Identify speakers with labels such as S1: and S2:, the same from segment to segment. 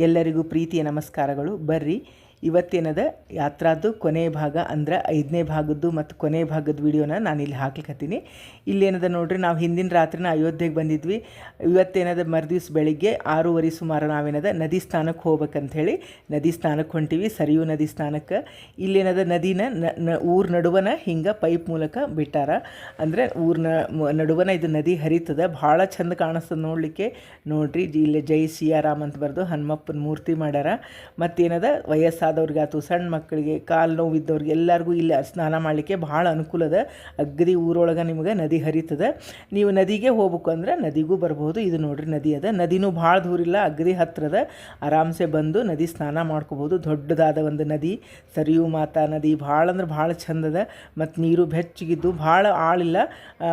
S1: ಎಲ್ಲರಿಗೂ ಪ್ರೀತಿಯ ನಮಸ್ಕಾರಗಳು. ಬರ್ರಿ. ಇವತ್ತೇನದ? ಯಾತ್ರಾದ್ದು ಕೊನೆ ಭಾಗ ಅಂದ್ರೆ ಐದನೇ ಭಾಗದ್ದು ಮತ್ತು ಕೊನೆ ಭಾಗದ ವಿಡಿಯೋನ ನಾನು ಇಲ್ಲಿ ಹಾಕ್ಲಿಕ್ಕತ್ತೀನಿ ಇಲ್ಲೇನದ ನೋಡ್ರಿ, ನಾವು ಹಿಂದಿನ ರಾತ್ರಿನ ಅಯೋಧ್ಯೆಗೆ ಬಂದಿದ್ವಿ. ಇವತ್ತೇನದ? ಮರುದಿವ್ಸ ಬೆಳಿಗ್ಗೆ ಆರೂವರೆ ಸುಮಾರು ನಾವೇನದ? ನದಿ ಸ್ನಾನಕ್ಕೆ ಹೋಗ್ಬೇಕಂಥೇಳಿ ನದಿ ಸ್ನಾನಕ್ಕೆ ಹೊಂಟಿವಿ, ಸರಿಯೂ ನದಿ ಸ್ನಾನಕ್ಕೆ. ಇಲ್ಲೇನದ? ನದಿನ ನ- ಊರ ನಡುವನ ಹಿಂಗೆ ಪೈಪ್ ಮೂಲಕ ಬಿಟ್ಟಾರ. ಅಂದರೆ ಊರಿನ ನಡುವನ ಇದು ನದಿ ಹರಿತದ, ಭಾಳ ಚಂದ ಕಾಣಿಸ್ತದೆ ನೋಡಲಿಕ್ಕೆ. ನೋಡ್ರಿ, ಇಲ್ಲಿ ಜೈ ಸಿಯಾರಾಮ್ ಅಂತ ಬರೆದು ಹನುಮಪ್ಪನ ಮೂರ್ತಿ ಮಾಡ್ಯಾರ. ಮತ್ತೇನದ? ವಯಸ್ಸಾದವ್ರಿಗೆ ಆತು ಸಣ್ಣ ಮಕ್ಕಳಿಗೆ ಕಾಲು ನೋವಿದ್ದವ್ರಿಗೆ ಎಲ್ಲರಿಗೂ ಇಲ್ಲಿ ಸ್ನಾನ ಮಾಡಲಿಕ್ಕೆ ಭಾಳ ಅನುಕೂಲ ಅದ. ಅಗ್ದಿ ಊರೊಳಗೆ ನಿಮಗೆ ನದಿ ಹರಿತದ. ನೀವು ನದಿಗೆ ಹೋಗ್ಬೇಕು ಅಂದ್ರೆ ನದಿಗೂ ಬರ್ಬೋದು ಇದು ನೋಡ್ರಿ ನದಿ ಅದ. ನದಿನೂ ಭಾಳ ದೂರಿಲ್ಲ ಅಗ್ರಿ ಹತ್ತಿರದ ಆರಾಮ್ಸೆ ಬಂದು ನದಿ ಸ್ನಾನ ಮಾಡ್ಕೋಬೋದು ದೊಡ್ಡದಾದ ಒಂದು ನದಿ, ಸರಿಯು ಮಾತಾ ನದಿ ಭಾಳ ಅಂದ್ರೆ ಭಾಳ ಚಂದದ ಮತ್ತು ನೀರು ಬೆಚ್ಚಗಿದ್ದು ಭಾಳ ಆಳಿಲ್ಲ.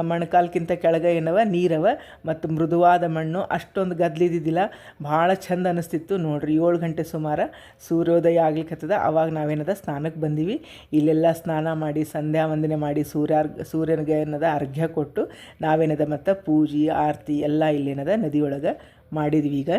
S1: ಮಣಕಾಲ್ಕಿಂತ ಕೆಳಗೆ ಏನವ? ನೀರವ. ಮತ್ತು ಮೃದುವಾದ ಮಣ್ಣು, ಅಷ್ಟೊಂದು ಗದ್ಲಿದ್ದಿದ್ದಿಲ್ಲ. ಭಾಳ ಚಂದ ಅನಿಸ್ತಿತ್ತು ನೋಡ್ರಿ. ಏಳು ಗಂಟೆ ಸುಮಾರು ಸೂರ್ಯೋದಯ ಆಗ್ಲಿಕ್ಕತ್ತದ ಅವಾಗ ನಾವೇನದ ಸ್ನಾನಕ್ಕೆ ಬಂದೀವಿ. ಇಲ್ಲೆಲ್ಲ ಸ್ನಾನ ಮಾಡಿ, ಸಂಧ್ಯಾ ವಂದನೆ ಮಾಡಿ ಸೂರ್ಯ ಸೂರ್ಯನಿಗೆ ಏನದ, ಅರ್ಘ್ಯ ಕೊಟ್ಟು ನಾವೇನದ ಮತ್ತು ಪೂಜೆ, ಆರತಿ ಎಲ್ಲ ಇಲ್ಲೇನದ ನದಿಯೊಳಗೆ ಮಾಡಿದ್ವಿ ಈಗ.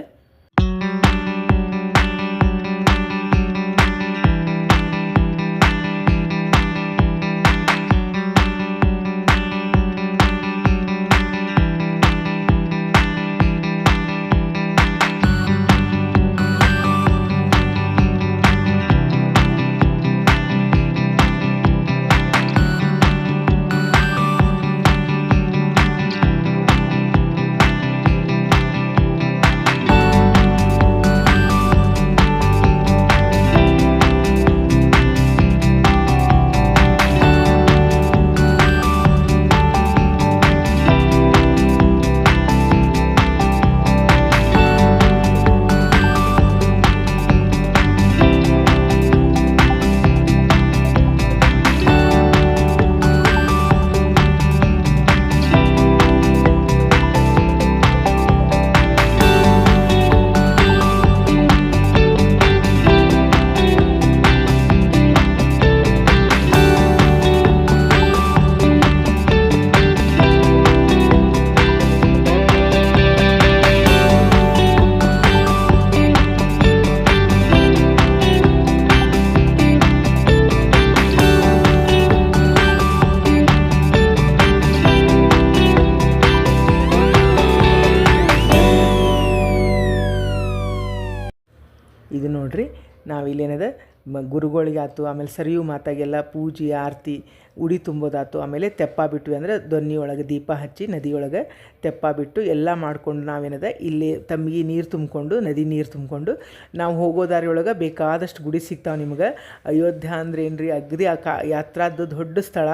S1: ಇದು ನೋಡ್ರಿ ನಾವಿಲ್ಲೇನದ ಮ ಗುರುಗಳಿಗೆ ಆಯ್ತು ಆಮೇಲೆ ಸರಿಯು ಮಾತಾಗೆಲ್ಲ ಪೂಜೆ ಆರತಿ ಉಡಿ ತುಂಬೋದಾತು. ಆಮೇಲೆ ತೆಪ್ಪ ಬಿಟ್ವಿ ಅಂದರೆ ದೊನ್ನಿ ಒಳಗೆ ದೀಪ ಹಚ್ಚಿ ನದಿಯೊಳಗೆ ತೆಪ್ಪ ಬಿಟ್ಟು ಎಲ್ಲ ಮಾಡ್ಕೊಂಡು ನಾವೇನದ, ಇಲ್ಲಿ ತಮ್ಮಿಗೆ ನೀರು ತುಂಬಿಕೊಂಡು, ನದಿ ನೀರು ತುಂಬಿಕೊಂಡು ನಾವು ಹೋಗೋ ದಾರಿಯೊಳಗೆ ಬೇಕಾದಷ್ಟು ಗುಡಿ ಸಿಗ್ತಾವೆ ನಿಮ್ಗೆ. ಅಯೋಧ್ಯೆ ಅಂದ್ರೆ ಏನ್ರಿ? ಅಗ್ದಿ ಆ ಕಾ, ಯಾತ್ರಾದ್ದು ದೊಡ್ಡ ಸ್ಥಳ.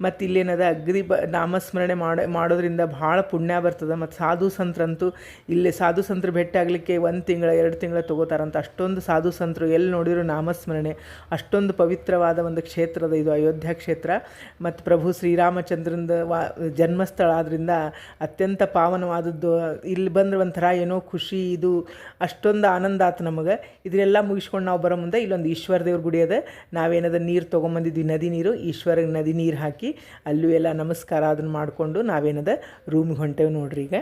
S1: ಮತ್ತು ಇಲ್ಲೇನದ ಅಗ್ದಿ ಬ, ನಾಮಸ್ಮರಣೆ ಮಾಡೋ, ಮಾಡೋದ್ರಿಂದ ಭಾಳ ಪುಣ್ಯ ಬರ್ತದೆ. ಮತ್ತು ಸಾಧು ಸಂತರಂತೂ ಇಲ್ಲಿ ಸಾಧು ಸಂತರು ಭೇಟಿ ಆಗಲಿಕ್ಕೆ ಒಂದು ತಿಂಗಳ, ಎರಡು ತಿಂಗಳ ತೊಗೋತಾರಂತ. ಅಷ್ಟೊಂದು ಸಾಧು ಸಂತರು ಎಲ್ಲಿ ನೋಡಿರೋ ನಾಮಸ್ಮರಣೆ. ಅಷ್ಟೊಂದು ಪವಿತ್ರವಾದ ಒಂದು ಕ್ಷೇತ್ರದ ಇದು ಅಯೋಧ್ಯ ಕ್ಷೇತ್ರ. ಮತ್ತು ಪ್ರಭು ಶ್ರೀರಾಮಚಂದ್ರಂದ ವಾ, ಜನ್ಮಸ್ಥಳ ಆದ್ದರಿಂದ ಅತ್ಯಂತ ಪಾವನವಾದದ್ದು, ಇಲ್ಲಿ ಬಂದ್ರೆ ಒಂಥರ ಏನೋ ಖುಷಿ, ಇದು ಅಷ್ಟೊಂದು ಆನಂದ ಆತು ನಮಗೆ. ಇದನ್ನೆಲ್ಲ ಮುಗಿಸ್ಕೊಂಡು ನಾವು ಬರೋ ಮುಂದೆ ಇಲ್ಲೊಂದು ಈಶ್ವರ ದೇವ್ರ ಗುಡಿ ಅದ. ನಾವೇನದ ನೀರು ತೊಗೊಂಬಂದಿದ್ವಿ, ನದಿ ನೀರು. ಈಶ್ವರಿಗೆ ನದಿ ನೀರು ಹಾಕಿ ಅಲ್ಲೂ ಎಲ್ಲ ನಮಸ್ಕಾರ ಅದನ್ನು ಮಾಡಿಕೊಂಡು ನಾವೇನದ ರೂಮ್ಗೆ ಹೊಂಟೇವೆ ನೋಡ್ರಿ ಈಗ.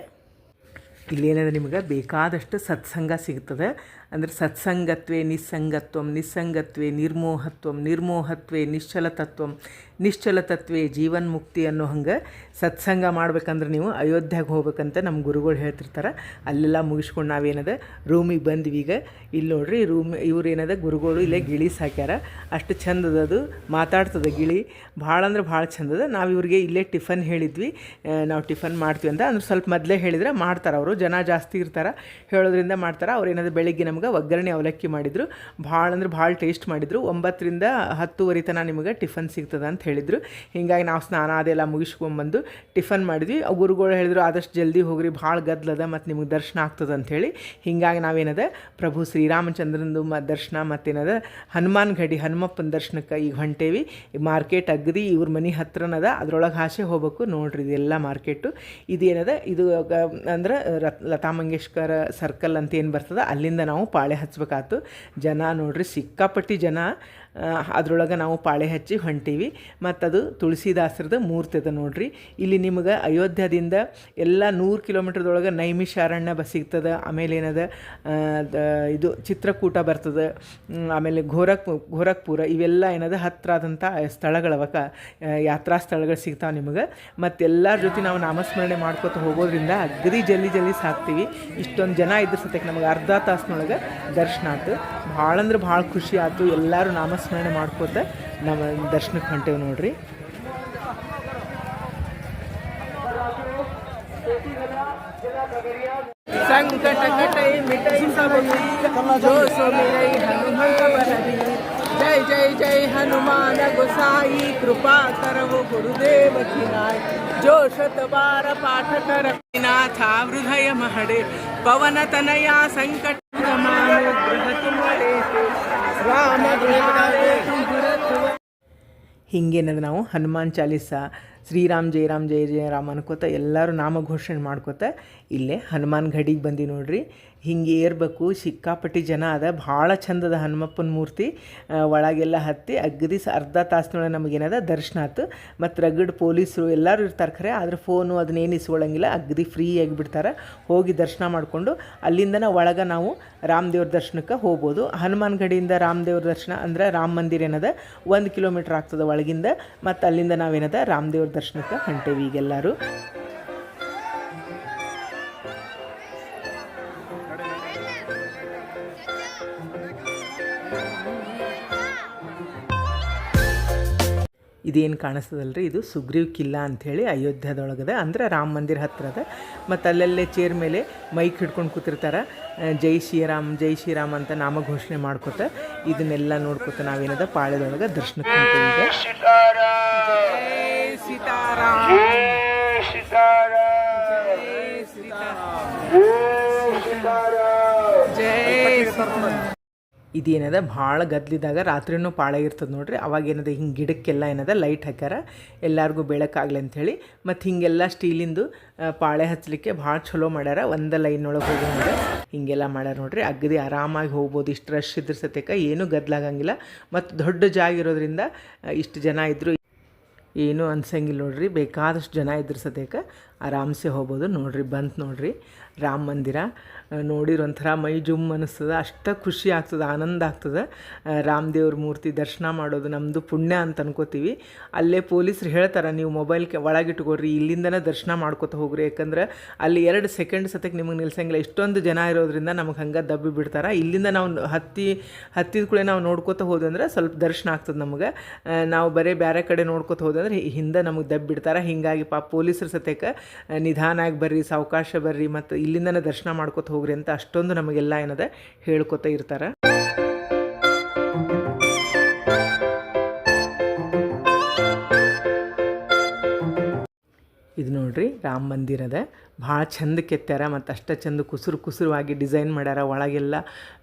S1: ಇಲ್ಲೇನದ ನಿಮಗೆ ಬೇಕಾದಷ್ಟು ಸತ್ಸಂಗ ಸಿಗ್ತದೆ. ಅಂದರೆ ಸತ್ಸಂಗತ್ವೇ, ನಿಸ್ಸಂಗತ್ವಂ, ನಿಸ್ಸಂಗತ್ವೇ, ನಿರ್ಮೋಹತ್ವಂ, ನಿರ್ಮೋಹತ್ವೇ, ನಿಶ್ಚಲತತ್ವಂ, ನಿಶ್ಚಲತತ್ವೇ, ಜೀವನ್ಮುಕ್ತಿ ಅನ್ನೋ ಹಂಗೆ ಸತ್ಸಂಗ ಮಾಡ್ಬೇಕಂದ್ರೆ ನೀವು ಅಯೋಧ್ಯೆಗೆ ಹೋಗ್ಬೇಕಂತ ನಮ್ಮ ಗುರುಗಳು ಹೇಳ್ತಿರ್ತಾರೆ. ಅಲ್ಲೆಲ್ಲ ಮುಗಿಸ್ಕೊಂಡು ನಾವೇನದ, ರೂಮಿಗೆ ಬಂದ್ವಿ ಈಗ. ಇಲ್ಲಿ ನೋಡ್ರಿ ರೂಮ್ ಇವ್ರು ಏನದ ಗುರುಗಳು ಇಲ್ಲೇ ಗಿಳಿ ಸಾಕ್ಯಾರ. ಅಷ್ಟು ಚಂದದ ಅದು, ಮಾತಾಡ್ತದೆ ಗಿಳಿ. ಭಾಳ ಅಂದ್ರೆ ಭಾಳ ಚಂದದ. ನಾವು ಇವ್ರಿಗೆ ಇಲ್ಲೇ ಟಿಫನ್ ಹೇಳಿದ್ವಿ. ನಾವು ಟಿಫನ್ ಮಾಡ್ತೀವಿ ಅಂತ. ಅಂದ್ರೆ ಸ್ವಲ್ಪ ಮೊದಲೇ ಹೇಳಿದ್ರೆ ಮಾಡ್ತಾರೆ ಅವರು. ಜನ ಜಾಸ್ತಿ ಇರ್ತಾರೆ. ಹೇಳೋದ್ರಿಂದ ಮಾಡ್ತಾರೆ. ಅವ್ರು ಏನಾದ್ರು ಬೆಳಿಗ್ಗೆ ನಮ್ಗೆ ಒಗ್ಗರಣೆ ಅವಲಕ್ಕಿ ಮಾಡಿದರು. ಭಾಳ ಅಂದ್ರೆ ಭಾಳ ಟೇಸ್ಟ್ ಮಾಡಿದರು. ಒಂಬತ್ತರಿಂದ ಹತ್ತುವರೆ ತನಕ ನಿಮಗೆ ಟಿಫನ್ ಸಿಗ್ತದೆ ಅಂತ ಹೇಳಿದರು. ಹೀಗಾಗಿ ನಾವು ಸ್ನಾನ ಅದೆಲ್ಲ ಮುಗಿಸ್ಕೊಂಬಂದು ಟಿಫನ್ ಮಾಡಿದ್ವಿ. ಗುರುಗಳು ಹೇಳಿದ್ರು, ಆದಷ್ಟು ಜಲ್ದಿ ಹೋಗ್ರಿ, ಭಾಳ ಗದ್ಲದ ಮತ್ತು ನಿಮಗೆ ದರ್ಶನ ಆಗ್ತದೆ ಅಂಥೇಳಿ ಹೀಗಾಗಿ ನಾವೇನದ ಪ್ರಭು ಶ್ರೀರಾಮಚಂದ್ರನದು ಮ ದರ್ಶನ ಮತ್ತೇನದ ಹನುಮಾನ್ ಗಡಿ, ಹನುಮಪ್ಪನ ದರ್ಶನಕ್ಕೆ ಈಗ ಹೊಂಟೇವಿ. ಮಾರ್ಕೆಟ್ ಅಗದಿ ಇವ್ರ ಮನೆ ಹತ್ರನದ ಅದ್ರೊಳಗೆ ಹಾಸೆ ಹೋಗ್ಬೇಕು. ನೋಡ್ರಿ ಇದೆಲ್ಲ ಮಾರ್ಕೆಟು. ಇದೇನದ ಇದು ಅಂದ್ರೆ ಲತಾ ಮಂಗೇಶ್ಕರ್ ಸರ್ಕಲ್ ಅಂತ ಏನು ಬರ್ತದೆ, ಅಲ್ಲಿಂದ ನಾವು ಪಾಳೆ ಹಚ್ಬೇಕಾತು. ಜನ ನೋಡ್ರಿ ಸಿಕ್ಕಾಪಟ್ಟಿ ಜನ. ಅದ್ರೊಳಗೆ ನಾವು ಪಾಳೆ ಹಚ್ಚಿ ಹೊಂಟೀವಿ. ಮತ್ತು ಅದು ತುಳಸಿದಾಸರದ ಮೂರ್ತಿ ಅದ ನೋಡ್ರಿ. ಇಲ್ಲಿ ನಿಮಗೆ ಅಯೋಧ್ಯದಿಂದ ಎಲ್ಲ ನೂರು ಕಿಲೋಮೀಟ್ರದೊಳಗೆ ನೈಮಿಷಾರಣ್ಯ ಬಸ್ ಸಿಗ್ತದೆ ಆಮೇಲೆ ಏನದ ಇದು ಚಿತ್ರಕೂಟ ಬರ್ತದೆ. ಆಮೇಲೆ ಘೋರಕ್ ಗೋರಖ್ಪುರ ಇವೆಲ್ಲ ಏನದ ಹತ್ರ ಆದಂಥ ಸ್ಥಳಗಳವ ಯಾತ್ರಾ ಸ್ಥಳಗಳು ಸಿಗ್ತಾವೆ ನಿಮಗೆ. ಮತ್ತು ಎಲ್ಲರ ಜೊತೆ ನಾವು ನಾಮಸ್ಮರಣೆ ಮಾಡ್ಕೊತ ಹೋಗೋದ್ರಿಂದ ಅಗ್ರಿ ಜಲ್ದಿ ಜಲ್ದಿ ಸಾಕ್ತೀವಿ. ಇಷ್ಟೊಂದು ಜನ ಇದ್ರ ಸತ್ಯಕ್ಕೆ ನಮಗೆ ಅರ್ಧ ತಾಸಿನೊಳಗೆ ದರ್ಶನ ಆಯ್ತು ಭಾಳ ಅಂದ್ರೆ ಭಾಳ ಖುಷಿ ಆಯ್ತು ಎಲ್ಲರೂ ಸ್ಮರಣೆ ಮಾಡ್ಕೋತ. ನಮ್ಮ ದರ್ಶನಕ್ಕೆ ಹೊಂಟೇವು ನೋಡ್ರಿ. ಸಂಕಟ ಕಟೈ ಮಿಟೈ ಜೈ ಜೈ ಜೈ, ಹನುಮಾನ ಗುಸಾಯಿ, ಕೃಪಾ ಕರವು ಗುರುದೇವ ಕಿನಾಯ್ ಜೋಷ ತಬಾರ ಪಾಠ ಕರ ಹೃದಯ ಮಹಡೆ, ಪವನ ತನಯ ಸಂಕಟ ಹಿಂಗೇನದು ನಾವು ಹನುಮಾನ್ ಚಾಲೀಸ, ಶ್ರೀರಾಮ್ ಜೈ ರಾಮ್ ಜಯ ಜಯ ರಾಮ್ ಅನ್ಕೋತ ಎಲ್ಲರೂ ನಾಮಘೋಷಣೆ ಮಾಡ್ಕೋತ ಇಲ್ಲೇ ಹನುಮಾನ್ ಗಡಿಗೆ ಬಂದು ನೋಡ್ರಿ. ಹಿಂಗೆ ಏರ್ಬೇಕು, ಸಿಕ್ಕಾಪಟ್ಟಿ ಜನ ಅದ, ಭಾಳ ಚಂದದ ಹನುಮಪ್ಪನ ಮೂರ್ತಿ ಒಳಗೆಲ್ಲ ಹತ್ತಿ, ಅಗದಿ ಸ ಅರ್ಧ ತಾಸಿನೊಳಗೆ ನಮಗೇನದ ದರ್ಶನ ಆಯ್ತು ಮತ್ತು ರಗಡ್ ಪೊಲೀಸರು ಎಲ್ಲರೂ ಇರ್ತಾರೆ ಖರೆ, ಆದ್ರೆ ಫೋನು ಅದನ್ನೇನು ಇಸ್ಕೊಳ್ಳಂಗಿಲ್ಲ ಅಗ್ದಿ ಫ್ರೀಯಾಗಿ ಆಗಿಬಿಡ್ತಾರೆ ಹೋಗಿ ದರ್ಶನ ಮಾಡಿಕೊಂಡು, ಅಲ್ಲಿಂದನ ಒಳಗೆ ನಾವು ರಾಮದೇವ್ರ ದರ್ಶನಕ್ಕೆ ಹೋಗ್ಬೋದು. ಹನುಮಾನ್ ಗಡಿಯಿಂದ ರಾಮದೇವ್ರ ದರ್ಶನ ಅಂದ್ರೆ ರಾಮ ಮಂದಿರ ಏನದ, ಒಂದು ಕಿಲೋಮೀಟ್ರ್ ಆಗ್ತದೆ ಒಳಗಿಂದ, ಮತ್ತು ಅಲ್ಲಿಂದ ನಾವೇನದ ರಾಮದೇವ್ರ ದರ್ಶನಕ್ಕೆ ಹೊಂಟೇವಿ ಈಗೆಲ್ಲರೂ. ಇದೇನು ಕಾಣಿಸ್ತದಲ್ರಿ? ಇದು ಸುಗ್ರೀವ್ ಕಿಲ್ಲ ಅಂಥೇಳಿ ಅಯೋಧ್ಯದೊಳಗದ ಅಂದರೆ ರಾಮ ಮಂದಿರ ಹತ್ರದ. ಮತ್ತು ಅಲ್ಲಲ್ಲೇ ಚೇರ್ ಮೇಲೆ ಮೈಕ್ ಹಿಡ್ಕೊಂಡು ಕೂತಿರ್ತಾರೆ. ಜೈ ಶ್ರೀರಾಮ್ ಜೈ ಶ್ರೀರಾಮ್ ಅಂತ ನಾಮ ಘೋಷಣೆ ಮಾಡ್ಕೋತ ಇದನ್ನೆಲ್ಲ ನೋಡ್ಕೊತ ನಾವೇನದ ಪಾಳ್ಯದೊಳಗೆ ದರ್ಶನ ಸೀತಾರಾಮ್. ಇದೇನದ? ಭಾಳ ಗದ್ಲಿದಾಗ ರಾತ್ರಿನೂ ಪಾಳೆ ಇರ್ತದೆ ನೋಡ್ರಿ. ಅವಾಗ ಏನದ? ಹಿಂಗೆ ಗಿಡಕ್ಕೆಲ್ಲ ಏನದ? ಲೈಟ್ ಹಾಕ್ಯಾರ. ಎಲ್ಲರಿಗೂ ಬೆಳಕಾಗ್ಲಿ ಅಂಥೇಳಿ ಮತ್ತು ಹಿಂಗೆಲ್ಲ ಸ್ಟೀಲಿಂದು ಪಾಳೆ ಹಚ್ಚಲಿಕ್ಕೆ ಭಾಳ ಚಲೋ ಮಾಡ್ಯಾರ. ಒಂದು ಲೈನ್ ಒಳಗೆ ಹೋಗಿ ನೋಡ್ರಿ. ಹಿಂಗೆಲ್ಲ ಮಾಡ್ಯಾರ ನೋಡ್ರಿ. ಅಗದಿ ಆರಾಮಾಗಿ ಹೋಗ್ಬೋದು. ಇಷ್ಟು ರಶ್ ಇದ್ರ ಸತ್ಯಕ್ಕೆ ಏನೂ ಗದ್ಲಾಗಂಗಿಲ್ಲ ಮತ್ತು ದೊಡ್ಡ ಜಾಗ ಇರೋದ್ರಿಂದ ಇಷ್ಟು ಜನ ಇದ್ದರು ಏನೂ ಅನ್ಸಂಗಿಲ್ಲ ನೋಡ್ರಿ. ಬೇಕಾದಷ್ಟು ಜನ ಇದ್ರ ಸದ್ಯಕ್ಕೆ ಆರಾಮ್ಸೆ ಹೋಗ್ಬೋದು. ನೋಡ್ರಿ ಬಂತು ನೋಡ್ರಿ. ರಾಮ ಮಂದಿರ. ನೋಡಿರೋ ಒಂಥರ ಮೈ ಜುಮ್ ಅನ್ನಿಸ್ತದೆ ಅಷ್ಟು ಖುಷಿ ಆಗ್ತದೆ, ಆನಂದ ಆಗ್ತದೆ. ರಾಮದೇವ್ರ ಮೂರ್ತಿ ದರ್ಶನ ಮಾಡೋದು ನಮ್ಮದು ಪುಣ್ಯ ಅಂತ ಅನ್ಕೋತೀವಿ. ಅಲ್ಲೇ ಪೊಲೀಸರು ಹೇಳ್ತಾರೆ, ನೀವು ಮೊಬೈಲ್ ಕೆ ಒಳಗಿಟ್ಕೊಡ್ರಿ ಇಲ್ಲಿಂದನೇ ದರ್ಶನ ಮಾಡ್ಕೋತ ಹೋಗ್ರಿ. ಯಾಕಂದ್ರೆ ಅಲ್ಲಿ ಎರಡು ಸೆಕೆಂಡ್ ಸತಕ್ಕೆ ನಿಮಗೆ ನಿಲ್ಸಂಗಿಲ್ಲ. ಇಷ್ಟೊಂದು ಜನ ಇರೋದ್ರಿಂದ ನಮಗೆ ಹಂಗೆ ದಬ್ಬಿ ಬಿಡ್ತಾರೆ. ಇಲ್ಲಿಂದ ನಾವು ಹತ್ತಿ, ಹತ್ತಿದ ಕೂಡ ನಾವು ನೋಡ್ಕೋತ ಹೋದಂದ್ರೆ ಸ್ವಲ್ಪ ದರ್ಶನ ಆಗ್ತದೆ ನಮಗೆ. ನಾವು ಬರೀ ಬೇರೆ ಕಡೆ ನೋಡ್ಕೊತ ಹೋದಂದ್ರೆ ಹಿಂದೆ ನಮಗೆ ದಬ್ಬಿ ಬಿಡ್ತಾರೆ. ಹೀಗಾಗಿ ಪಾಪ ಪೊಲೀಸರ ಸತ್ಯಕ್ಕೆ ನಿಧಾನಾಗಿ ಬರ್ರಿ, ಸಾವಕಾಶ ಬರ್ರಿ ಮತ್ತು ಇಲ್ಲಿಂದನೇ ದರ್ಶನ ಮಾಡ್ಕೊತ ಹೋಗ್ರಿ ಅಂತ ಅಷ್ಟೊಂದು ನಮಗೆಲ್ಲ ಏನದ ಹೇಳ್ಕೊತ ಇರ್ತಾರೆ. ಇದು ನೋಡ್ರಿ ರಾಮ ಮಂದಿರದ ಭಾಳ ಚಂದ ಕೆತ್ತಾರ ಮತ್ತು ಅಷ್ಟ ಚಂದ ಕುಸುರು ಕುಸುರುವಾಗಿ ಡಿಸೈನ್ ಮಾಡ್ಯಾರ. ಒಳಗೆಲ್ಲ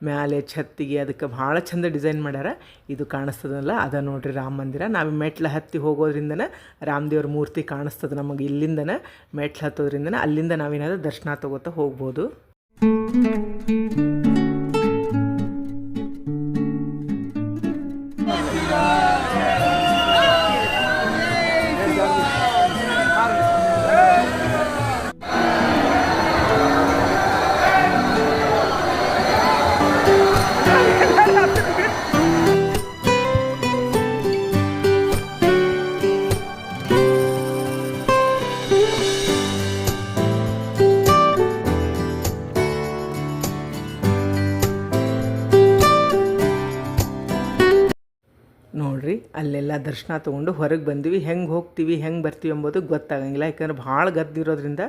S1: ಮ್ಯಾಲೆ ಛತ್ತಿಗೆ ಅದಕ್ಕೆ ಭಾಳ ಚಂದ ಡಿಸೈನ್ ಮಾಡ್ಯಾರ. ಇದು ಕಾಣಿಸ್ತದಲ್ಲ, ಅದ ನೋಡ್ರಿ ರಾಮ ಮಂದಿರ. ನಾವು ಮೆಟ್ಲು ಹತ್ತಿ ಹೋಗೋದ್ರಿಂದನೇ ರಾಮದೇವ್ರ ಮೂರ್ತಿ ಕಾಣಿಸ್ತದೆ ನಮಗೆ ಇಲ್ಲಿಂದನೇ. ಮೆಟ್ಲು ಹತ್ತೋದ್ರಿಂದನೇ ಅಲ್ಲಿಂದ ನಾವೇನಾದರೂ ದರ್ಶನ ತಗೋತಾ ಹೋಗ್ಬೋದು. ಅಲ್ಲೆಲ್ಲ ದರ್ಶನ ತೊಗೊಂಡು ಹೊರಗೆ ಬಂದ್ವಿ. ಹೆಂಗೆ ಹೋಗ್ತೀವಿ ಹೆಂಗೆ ಬರ್ತೀವಿ ಎಂಬುದು ಗೊತ್ತಾಗಂಗಿಲ್ಲ. ಯಾಕಂದ್ರೆ ಭಾಳ ಗದ್ದಿರೋದ್ರಿಂದ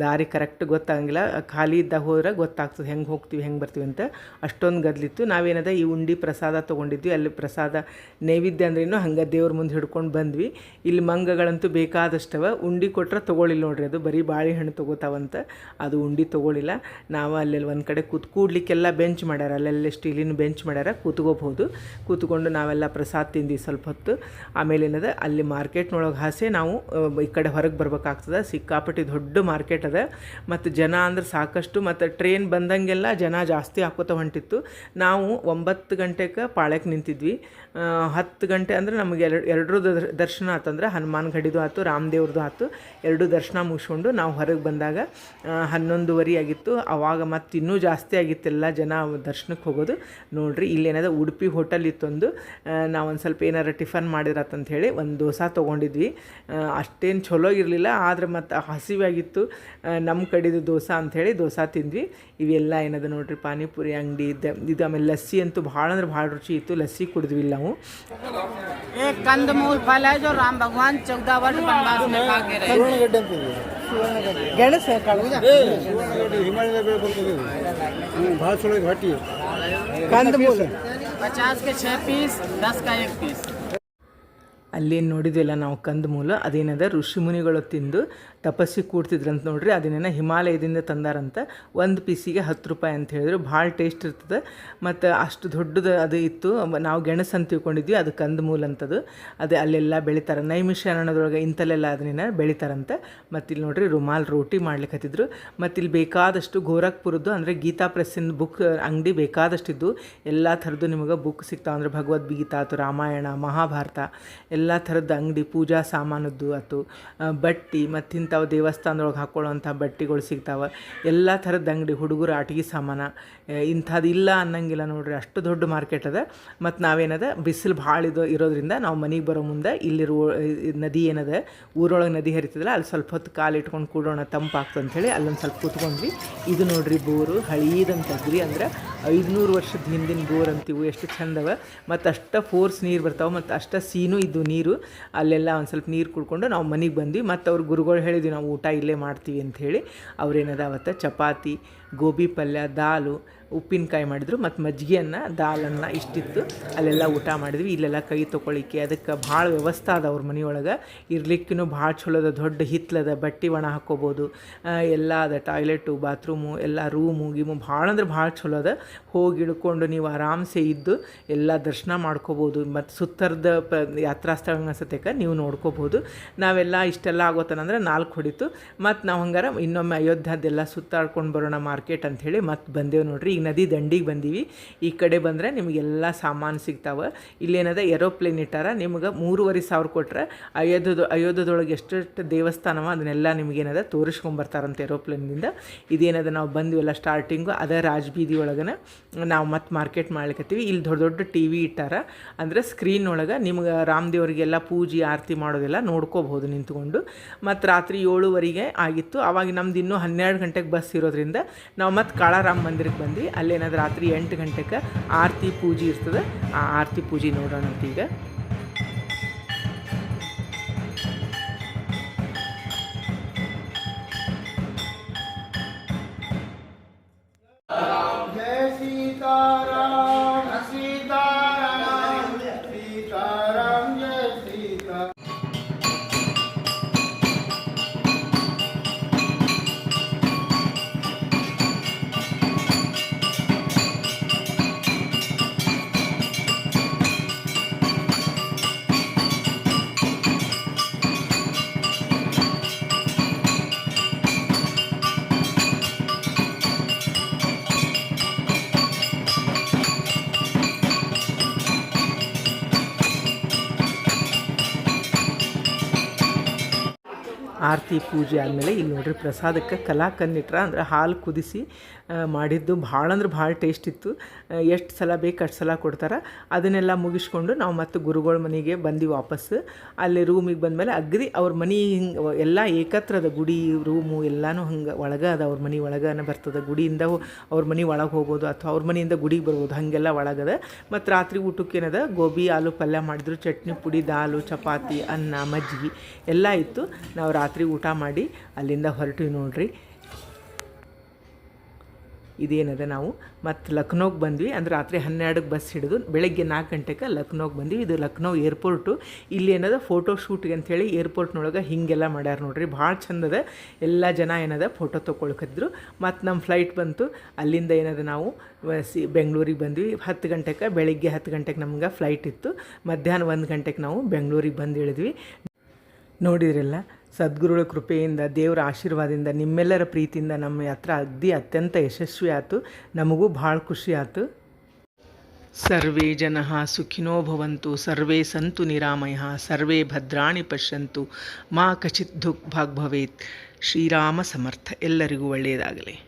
S1: ದಾರಿ ಕರೆಕ್ಟ್ ಗೊತ್ತಾಗಂಗಿಲ್ಲ ಖಾಲಿ ಇದ್ದಾಗ ಹೋದ್ರೆ ಗೊತ್ತಾಗ್ತದೆ. ಹೆಂಗೆ ಹೋಗ್ತೀವಿ, ಹೆಂಗೆ ಬರ್ತೀವಿ ಅಂತ. ಅಷ್ಟೊಂದು ಗದ್ಲಿತ್ತು. ನಾವೇನದ, ಈ ಉಂಡಿ ಪ್ರಸಾದ ತೊಗೊಂಡಿದ್ವಿ. ಅಲ್ಲಿ ಪ್ರಸಾದ ನೈವೇದ್ಯ ಅಂದ್ರೇನು ಹಂಗೆ ದೇವ್ರ ಮುಂದೆ ಹಿಡ್ಕೊಂಡು ಬಂದ್ವಿ. ಇಲ್ಲಿ ಮಂಗಗಳಂತೂ ಬೇಕಾದಷ್ಟವ. ಉಂಡಿ ಕೊಟ್ರೆ ತೊಗೊಳಿಲ್ಲ ನೋಡ್ರಿ. ಅದು ಬರೀ ಬಾಳೆಹಣ್ಣು ತೊಗೋತಾವಂತ. ಅದು ಉಂಡಿ ತೊಗೊಳಿಲ್ಲ. ನಾವು ಅಲ್ಲೆಲ್ಲಿ ಒಂದು ಕಡೆ ಕೂತ್ ಕೂಡ್ಲಿಕ್ಕೆಲ್ಲ ಬೆಂಚ್ ಮಾಡ್ಯಾರ. ಅಲ್ಲೆಲ್ಲ ಸ್ಟೀಲಿನ ಬೆಂಚ್ ಮಾಡ್ಯಾರ. ಕೂತ್ಕೋಬಹುದು. ಕೂತ್ಕೊಂಡು ನಾವೆಲ್ಲ ಪ್ರಸಾದ ತಿಂದ್ವಿ ಸ್ವಲ್ಪ ಹೊತ್ತು. ಆಮೇಲೆ ಏನದ, ಅಲ್ಲಿ ಮಾರ್ಕೆಟ್ನೊಳಗೆ ಹಾಸೆ ನಾವು ಈ ಕಡೆ ಹೊರಗೆ ಬರ್ಬೇಕಾಗ್ತದೆ. ಸಿಕ್ಕಾಪಟ್ಟಿ ದೊಡ್ಡ ಮಾರ್ಕೆಟ್ ಅದ. ಮತ್ತು ಜನ ಅಂದ್ರೆ ಸಾಕಷ್ಟು, ಮತ್ತು ಟ್ರೈನ್ ಬಂದಂಗೆಲ್ಲ ಜನ ಜಾಸ್ತಿ ಹಾಕೋತ ಹೊಂಟಿತ್ತು. ನಾವು ಒಂಬತ್ತು ಗಂಟೆಗೆ ಪಾಳ್ಯಕ್ಕೆ ನಿಂತಿದ್ವಿ. ಹತ್ತು ಗಂಟೆ ಅಂದರೆ ನಮಗೆ ಎರಡು, ಎರಡರೂ ದರ್ಶನ ಆತಂದ್ರೆ ಹನುಮಾನ್ ಗಡಿದು ಆಯ್ತು ರಾಮದೇವ್ರದ್ದು ಆಯ್ತು ಎರಡು ದರ್ಶನ ಮುಗಿಸ್ಕೊಂಡು ನಾವು ಹೊರಗೆ ಬಂದಾಗ ಹನ್ನೊಂದುವರೆ ಆಗಿತ್ತು. ಆವಾಗ ಮತ್ತು ಇನ್ನೂ ಜಾಸ್ತಿ ಆಗಿತ್ತೆಲ್ಲ ಜನ ದರ್ಶನಕ್ಕೆ ಹೋಗೋದು. ನೋಡ್ರಿ ಇಲ್ಲೇನದ ಉಡುಪಿ ಹೋಟೆಲ್ ಇತ್ತೊಂದು. ನಾವು ಒಂದು ಸ್ವಲ್ಪ ಏನಾರ ಟಿಫನ್ ಮಾಡಿರತ್ತಂತ ಹೇಳಿ ಒಂದು ದೋಸೆ ತೊಗೊಂಡಿದ್ವಿ. ಅಷ್ಟೇನು ಚಲೋ ಇರಲಿಲ್ಲ, ಆದ್ರೆ ಮತ್ತು ಹಸಿವಾಗಿತ್ತು ನಮ್ಮ ಕಡೆದು ದೋಸೆ ಅಂಥೇಳಿ ದೋಸೆ ತಿಂದ್ವಿ ಇವೆಲ್ಲ ಏನದ ನೋಡ್ರಿ ಪಾನಿಪುರಿ ಅಂಗಡಿ ಇದ್ದ ಇದು ಆಮೇಲೆ ಲಸ್ಸಿ ಅಂತೂ ಭಾಳ ಅಂದ್ರೆ ಭಾಳ ರುಚಿ ಇತ್ತು ಲಸ್ಸಿ ಕುಡಿದ್ವಿ ಇಲ್ಲಿ ನಾವು
S2: एक कंदमूल फल है जो राम भगवान चौदह वर्ष वनवास में खा के रहे
S3: ಸುವರ್ಣಗಡ್ಡೆ ಅಂತ ಇದೆ
S1: ಗೆಣಸು ಕಾಳು
S3: ಏ ಸುವರ್ಣಗಡ್ಡೆ ಹಿಮಾಲಯದ ಬೆಳೆ ಬರ್ತದೆ ಇದು. ಹ್ಞೂ ಭಾಳ ಚಲೋ ಇದೆ ಹೊಟ್ಟಿ
S1: ಕಂದಮೂಲ
S2: पचास के छह पीस दस का एक पीस
S1: ಅಲ್ಲೇನು ನೋಡಿದ್ವಿಲ್ಲ ನಾವು ಕಂದಮೂಲ ಅದೇನದ ಋಷಿ ಮುನಿಗಳು ತಿಂದು ತಪಸ್ಸಿ ಕೂಡ್ತಿದ್ರಂತ ನೋಡ್ರಿ ಅದನ್ನೇನ ಹಿಮಾಲಯದಿಂದ ತಂದಾರಂತ. ಒಂದು ಪೀಸಿಗೆ ಹತ್ತು ರೂಪಾಯಿ ಅಂತ ಹೇಳಿದ್ರು ಭಾಳ ಟೇಸ್ಟ್ ಇರ್ತದೆ. ಮತ್ತು ಅಷ್ಟು ದೊಡ್ಡದು ಅದು ಇತ್ತು ನಾವು ಗೆಣಸು ಅಂತ ತಿಳ್ಕೊಂಡಿದ್ವಿ ಅದು ಕಂದಮೂಲ ಅಂತದು. ಅದು ಅಲ್ಲೆಲ್ಲ ಬೆಳಿತಾರೆ ನೈಮಿಷಾರಣದೊಳಗೆ ಇಂಥಲ್ಲೆಲ್ಲ ಅದನ್ನ ಬೆಳಿತಾರಂತೆ. ಮತ್ತು ಇಲ್ಲಿ ನೋಡ್ರಿ ರುಮಾಲ್ ರೋಟಿ ಮಾಡ್ಲಿಕ್ಕೆ ಹತ್ತಿದ್ರು ಮತ್ತು ಇಲ್ಲಿ ಬೇಕಾದಷ್ಟು ಗೋರಖ್ಪುರದ್ದು ಅಂದರೆ ಗೀತಾ ಪ್ರೆಸ್ಸಿನ ಬುಕ್ ಅಂಗಡಿ ಬೇಕಾದಷ್ಟು ಬೇಕಾದಷ್ಟಿದ್ದು. ಎಲ್ಲ ಥರದ್ದು ನಿಮಗೆ ಬುಕ್ ಸಿಗ್ತಾವೆ ಅಂದರೆ ಭಗವದ್ಗೀತಾ ಅಥವಾ ರಾಮಾಯಣ ಮಹಾಭಾರತ ಎಲ್ಲ ಥರದ ಅಂಗಡಿ ಪೂಜಾ ಸಾಮಾನದ್ದು ಆ, ಬಟ್ಟಿ ಮತ್ತು ಇಂಥವು ದೇವಸ್ಥಾನದೊಳಗೆ ಹಾಕ್ಕೊಳ್ಳೋವಂಥ ಬಟ್ಟೆಗಳು ಸಿಗ್ತಾವೆ. ಎಲ್ಲ ಥರದ ಅಂಗಡಿ ಹುಡುಗರು ಆಟಿಗೆ ಸಾಮಾನು ಇಂಥದ್ದು ಇಲ್ಲ ಅನ್ನಂಗಿಲ್ಲ ನೋಡ್ರಿ. ಅಷ್ಟು ದೊಡ್ಡ ಮಾರ್ಕೆಟ್ ಅದ. ಮತ್ತು ನಾವೇನದ, ಬಿಸಿಲು ಭಾಳ ಇದು ಇರೋದ್ರಿಂದ ನಾವು ಮನೆಗೆ ಬರೋ ಮುಂದೆ ಇಲ್ಲಿರುವ ನದಿ ಏನದ, ಊರೊಳಗೆ ನದಿ ಹರಿತದಲ್ಲ, ಅಲ್ಲಿ ಸ್ವಲ್ಪ ಹೊತ್ತು ಕಾಲು ಇಟ್ಕೊಂಡು ಕೂಡೋಣ ತಂಪಾಗ್ತದೆ ಅಂಥೇಳಿ ಅಲ್ಲೊಂದು ಸ್ವಲ್ಪ ಕೂತ್ಕೊಂಡ್ವಿ. ಇದು ನೋಡ್ರಿ ಬೋರು ಹಳೀದಂತದ್ರಿ ಅಂದ್ರೆ ಐದುನೂರು ವರ್ಷದ ಹಿಂದಿನ ಬೋರ್ ಅಂತೀವಿ. ಎಷ್ಟು ಚಂದವ. ಮತ್ತು ಅಷ್ಟ ಫೋರ್ಸ್ ನೀರು ಬರ್ತಾವೆ. ಮತ್ತು ಅಷ್ಟ ಸೀನು ಇದ್ದು ನೀರು. ಅಲ್ಲೆಲ್ಲ ಒಂದು ಸ್ವಲ್ಪ ನೀರು ಕುಡ್ಕೊಂಡು ನಾವು ಮನೆಗೆ ಬಂದ್ವಿ. ಮತ್ತು ಅವ್ರು ಗುರುಗಳು ಹೇಳಿದ್ವಿ ನಾವು ಊಟ ಇಲ್ಲೇ ಮಾಡ್ತೀವಿ ಅಂತ ಹೇಳಿ ಅವ್ರೇನದ ಅವತ್ತು ಚಪಾತಿ ಗೋಬಿ ಪಲ್ಯ ದಾಲು ಉಪ್ಪಿನಕಾಯಿ ಮಾಡಿದ್ರು ಮತ್ತು ಮಜ್ಜಿಗೆಯನ್ನು ದಾಲನ್ನ ಇಷ್ಟಿತ್ತು. ಅಲ್ಲೆಲ್ಲ ಊಟ ಮಾಡಿದ್ವಿ. ಇಲ್ಲೆಲ್ಲ ಕೈ ತೊಗೊಳಿಕ್ಕೆ ಅದಕ್ಕೆ ಭಾಳ ವ್ಯವಸ್ಥೆ ಅದ ಅವ್ರ ಮನೆಯೊಳಗೆ. ಇರ್ಲಿಕ್ಕೂ ಭಾಳ ಚಲೋದ ದೊಡ್ಡ ಹಿತ್ಲದ ಬಟ್ಟೆ ಒಣ ಹಾಕ್ಕೋಬೋದು. ಆ, ಎಲ್ಲ ಅದ ಟಾಯ್ಲೆಟು ಬಾತ್ರೂಮು ಎಲ್ಲ ರೂಮು ಗೀಮು ಭಾಳ ಅಂದ್ರೆ ಭಾಳ ಚಲೋ ಅದ ಹೋಗಿ ಇಳ್ಕೊಂಡು ನೀವು ಆರಾಮ್ಸೆ ಇದ್ದು ಎಲ್ಲ ದರ್ಶನ ಮಾಡ್ಕೋಬೋದು. ಮತ್ತು ಸುತ್ತರದ ಪ ಯಾತ್ರಾ ಸ್ಥಳ ಸತೇಕ ನೀವು ನೋಡ್ಕೋಬೋದು. ನಾವೆಲ್ಲ ಇಷ್ಟೆಲ್ಲ ಆಗೋತನಂದ್ರೆ ನಾಲ್ಕು ಹೊಡಿತು. ಮತ್ತು ನಾವು ಹಂಗಾರ ಇನ್ನೊಮ್ಮೆ ಅಯೋಧ್ಯದೆಲ್ಲ ಸುತ್ತಾಡ್ಕೊಂಡು ಬರೋಣ ಮಾರ್ಕೆಟ್ ಅಂಥೇಳಿ ಮತ್ತೆ ಬಂದೇವು ನೋಡ್ರಿ. ಈಗ ನದಿ ದಂಡಿಗೆ ಬಂದೀವಿ. ಈ ಕಡೆ ಬಂದರೆ ನಿಮಗೆಲ್ಲ ಸಾಮಾನು ಸಿಗ್ತಾವೆ. ಇಲ್ಲೇನದ ಏರೋಪ್ಲೇನ್ ಇಟ್ಟಾರ, ನಿಮ್ಗೆ ಮೂರುವರೆ ಸಾವಿರ ಕೊಟ್ಟರೆ ಅಯೋಧ್ಯದ, ಅಯೋಧ್ಯದೊಳಗೆ ಎಷ್ಟೆಷ್ಟು ದೇವಸ್ಥಾನವ ಅದನ್ನೆಲ್ಲ ನಿಮಗೇನದ ತೋರಿಸ್ಕೊಂಬರ್ತಾರಂತ ಏರೋಪ್ಲೇನ್ನಿಂದ. ಇದೇನದ ನಾವು ಬಂದ್ವಲ್ಲ ಸ್ಟಾರ್ಟಿಂಗು ಅದೇ ರಾಜಬೀದಿ ಒಳಗನ ನಾವು ಮತ್ತೆ ಮಾರ್ಕೆಟ್ ಮಾಡ್ಲಿಕ್ಕತ್ತೀವಿ ಇಲ್ಲಿ ದೊಡ್ಡ ದೊಡ್ಡ ಟಿ ವಿ ಇಟ್ಟಾರ. ಅಂದರೆ ಸ್ಕ್ರೀನ್ ಒಳಗೆ ನಿಮ್ಗೆ ರಾಮದೇವರಿಗೆಲ್ಲ ಪೂಜೆ, ಆರತಿ ಮಾಡೋದೆಲ್ಲ ನೋಡ್ಕೋಬಹುದು ನಿಂತ್ಕೊಂಡು. ಮತ್ತು ರಾತ್ರಿ ಏಳುವರೆಗೆ ಆಗಿತ್ತು. ಆವಾಗ ನಮ್ದು ಇನ್ನೂ ಹನ್ನೆರಡು ಗಂಟೆಗೆ ಬಸ್ ಇರೋದ್ರಿಂದ ನಾವು ಮತ್ತೆ ಕಾಳಾರಾಮ ಮಂದಿರಕ್ಕೆ ಬಂದ್ವಿ. ಅಲ್ಲೇನಾದ್ರು ರಾತ್ರಿ ಎಂಟು ಗಂಟೆಗೆ ಆರತಿ ಪೂಜೆ ಇರ್ತದೆ. ಆ ಆರತಿ ಪೂಜೆ ನೋಡೋಣ ಅಂತ ಈಗ ಆರತಿ ಪೂಜೆ ಆದಮೇಲೆ ಇಲ್ಲಿ ನೋಡ್ರಿ ಪ್ರಸಾದಕ್ಕೆ ಕಲಾಕನ್ನಿಟ್ರ ಅಂದ್ರೆ ಹಾಲು ಕುದಿಸಿ ಮಾಡಿದ್ದು ಭಾಳ ಅಂದ್ರೆ ಭಾಳ ಟೇಸ್ಟ್ ಇತ್ತು. ಎಷ್ಟು ಸಲ ಬೇಕು ಅಷ್ಟು ಸಲ ಕೊಡ್ತಾರೆ. ಅದನ್ನೆಲ್ಲ ಮುಗಿಸ್ಕೊಂಡು ನಾವು ಮತ್ತೆ ಗುರುಗಳ ಮನೆಗೆ ಬಂದು ವಾಪಸ್. ಅಲ್ಲಿ ರೂಮಿಗೆ ಬಂದಮೇಲೆ ಅಗ್ರಿ ಅವ್ರ ಮನೆ ಹಿಂಗೆ ಎಲ್ಲ ಏಕತ್ರದ ಗುಡಿ ರೂಮು ಎಲ್ಲನೂ ಹಂಗೆ ಒಳಗೆ ಅದ ಅವ್ರ ಮನೆ ಒಳಗನ ಬರ್ತದೆ. ಗುಡಿಯಿಂದ ಅವ್ರ ಮನೆ ಒಳಗೆ ಹೋಗೋದು ಅಥವಾ ಅವ್ರ ಮನೆಯಿಂದ ಗುಡಿಗೆ ಬರ್ಬೋದು, ಹಾಗೆಲ್ಲ ಒಳಗದ ಮತ್ತು ರಾತ್ರಿ ಊಟಕ್ಕೆ ಏನದ, ಗೋಬಿ ಆಲೂ ಪಲ್ಯ ಮಾಡಿದ್ರು, ಚಟ್ನಿ, ಪುಡಿ, ದಾಲು, ಚಪಾತಿ, ಅನ್ನ ಮಜ್ಜಿಗೆ ಎಲ್ಲ ಇತ್ತು. ನಾವು ರಾತ್ರಿ ಊಟ ಮಾಡಿ ಅಲ್ಲಿಂದ ಹೊರಟಿವಿ ನೋಡ್ರಿ. ಇದೇನದ ನಾವು? ಮತ್ತು ಲಕ್ನೋಗೆ ಬಂದ್ವಿ. ಅಂದ್ರೆ ರಾತ್ರಿ ಹನ್ನೆರಡಕ್ಕೆ ಬಸ್ ಹಿಡಿದು ಬೆಳಗ್ಗೆ ನಾಲ್ಕು ಗಂಟೆಗೆ ಲಕ್ನೋಗೆ ಬಂದ್ವಿ. ಇದು ಲಕ್ನೋ ಏರ್ಪೋರ್ಟು. ಇಲ್ಲಿ ಏನದ ಫೋಟೋ ಶೂಟ್ಗೆ ಅಂಥೇಳಿ ಏರ್ಪೋರ್ಟ್ನೊಳಗೆ ಹೀಗೆಲ್ಲ ಮಾಡ್ಯಾರ ನೋಡ್ರಿ. ಭಾಳ ಚಂದದ ಎಲ್ಲ ಜನ ಏನದ ಫೋಟೋ ತೊಗೊಳ್ಕಿದ್ರು ಮತ್ತು ನಮ್ಮ ಫ್ಲೈಟ್ ಬಂತು. ಅಲ್ಲಿಂದ ಏನದ ನಾವು ಸಿ, ಬೆಂಗಳೂರಿಗೆ ಬಂದ್ವಿ. ಹತ್ತು ಗಂಟೆಗೆ ಬೆಳಿಗ್ಗೆ ಹತ್ತು ಗಂಟೆಗೆ ನಮ್ಗೆ ಫ್ಲೈಟ್ ಇತ್ತು. ಮಧ್ಯಾಹ್ನ ಒಂದು ಗಂಟೆಗೆ ನಾವು ಬೆಂಗಳೂರಿಗೆ ಬಂದು ಇಳಿದ್ವಿ. ನೋಡಿದ್ರಲ್ಲ? ಸದ್ಗುರುಗಳ ಕೃಪೆಯಿಂದ, ದೇವರ ಆಶೀರ್ವಾದದಿಂದ, ನಿಮ್ಮೆಲ್ಲರ ಪ್ರೀತಿಯಿಂದ ನಮ್ಮ ಹತ್ರ ಅಗ್ದಿ ಅತ್ಯಂತ ಯಶಸ್ವಿ ಆಯಿತು ನಮಗೂ ಭಾಳ ಖುಷಿ ಆಯಿತು ಸರ್ವೇ ಜನ ಸುಖಿನೋ ಭವಂತು, ಸರ್ವೇ ಸಂತು ನಿರಾಮಯ, ಸರ್ವೇ ಭದ್ರಾಣಿ ಪಶ್ಯಂತು. ಮಾ ಕಚಿತ್ ದುಃಖ ಭಾಗ್ ಭವೇತ್ ಶ್ರೀರಾಮ ಸಮರ್ಥ. ಎಲ್ಲರಿಗೂ ಒಳ್ಳೆಯದಾಗಲಿ.